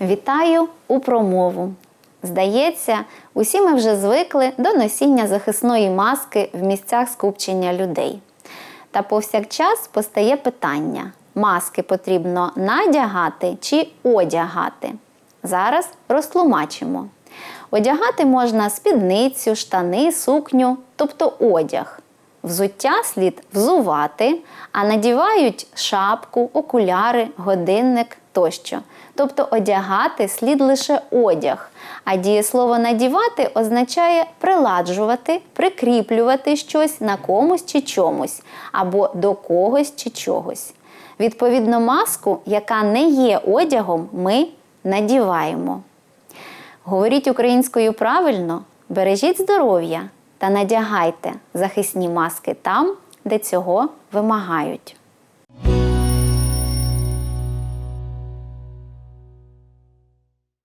Вітаю у промову. Здається, усі ми вже звикли до носіння захисної маски в місцях скупчення людей. Та повсякчас постає питання: маски потрібно надягати чи одягати? Зараз розтлумачимо. Одягати можна спідницю, штани, сукню, тобто одяг. Взуття слід взувати, а надівають шапку, окуляри, годинник тощо. Тобто одягати слід лише одяг, а дієслово надівати означає приладжувати, прикріплювати щось на комусь чи чомусь, або до когось чи чогось. Відповідно, маску, яка не є одягом, ми надіваємо. Говоріть українською правильно, бережіть здоров'я та надягайте захисні маски там, де цього вимагають.